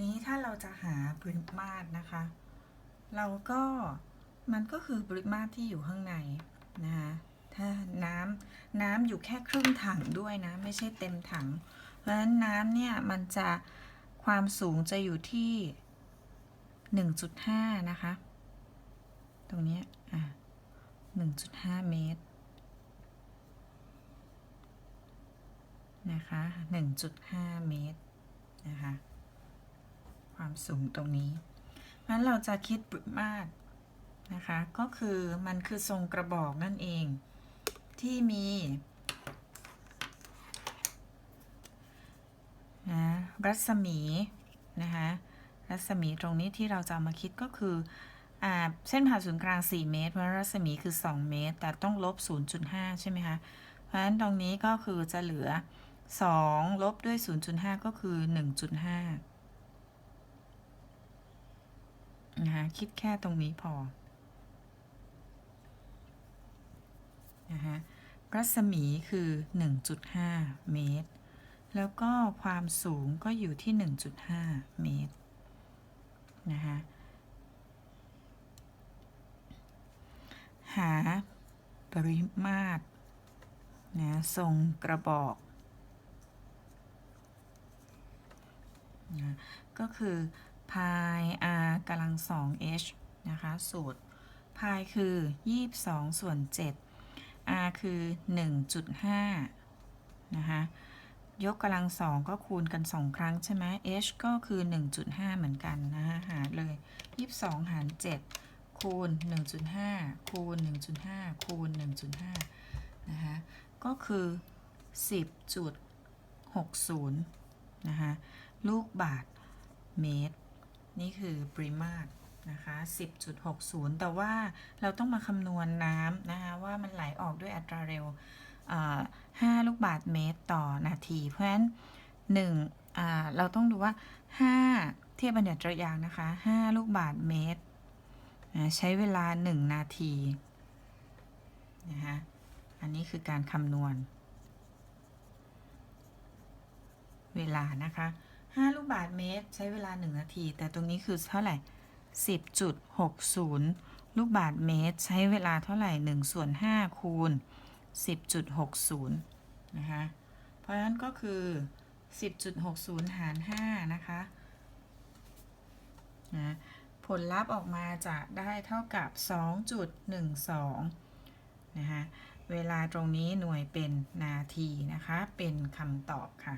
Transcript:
นี้ถ้าเราจะหาปริมาตรนะคะ เราก็มันก็คือปริมาตรที่อยู่ข้างในนะคะถ้าน้ำน้ำอยู่แค่ครึ่งถังด้วยนะ ไม่ใช่เต็มถัง เพราะฉะนั้นน้ำเนี่ย มันจะความสูงจะอยู่ที่ 1.5 นะคะ ตรงนี้อะ1.5 เมตร นะคะ 1.5 เมตร นะคะ ความสูงตรงนี้งั้นเราจะคิดปริมาตรนะคะ ก็คือมันคือทรงกระบอกนั่นเอง ที่มีนะรัศมีนะคะรัศมีตรงนี้ที่เราจะามาคิดก็คืออเส้นผ่าศูนย์กลาง 4 เมตร เพราะรัศมีคือ 2 เมตร แต่ต้องลบ 0.5 ใช่ไหมคะ เพราะฉะนั้นตรงนี้ก็คือจะเหลือ 2 ลบด้วย 0.5 ก็คือ 1.5 นะ คิดแค่ตรงนี้พอนะคะรัศมีคือ 1.5 เมตร แล้วก็ความสูงก็อยู่ที่ 1.5 เมตรนะคะหาปริมาตรนะทรงกระบอกนะก็คือ พาย r กำลังสอง h นะคะ สูตรพายคือ 22 ส่วน 7 r คือ 1.5 นะคะยกกำลังสองก็คูณกัน 2 ครั้งใช่ไหม h ก็คือ 1.5 เหมือนกันนะคะหารเลย 22 หาร 7 คูณ 1.5 คูณ 1.5 คูณ 1.5 นะคะ ก็คือ 10.60 นะคะ ลูกบาทเมตร นี่คือปริมาตรนะคะ 10.60 แต่ว่าเราต้องมาคำนวณน้ำนะคะ ว่ามันไหลออกด้วยอัตราเร็ว 5 ลูกบาทเมตรต่อนาที เพราะฉะนั้น1เราต้องดูว่า 5 เทียบบัญญัติระยางนะคะ 5 ลูกบาทเมตร ใช้เวลา 1 นาทีนะคะอันนี้คือการคำนวณ เวลานะคะ 5 ลูกบาทเมตร ใช้เวลา 1 นาที แต่ตรงนี้คือเท่าไหร่ 10.60 ลูกบาทเมตร ใช้เวลาเท่าไหร่1ส่วน5คูณ 10.60 นะคะ เพราะฉะนั้นก็คือ 10.60 หาร 5 นะคะนะผลลัพธ์ออกมาจะได้เท่ากับ 2.12 นะคะ เวลาตรงนี้หน่วยเป็นนาทีนะคะ เป็นคำตอบค่ะ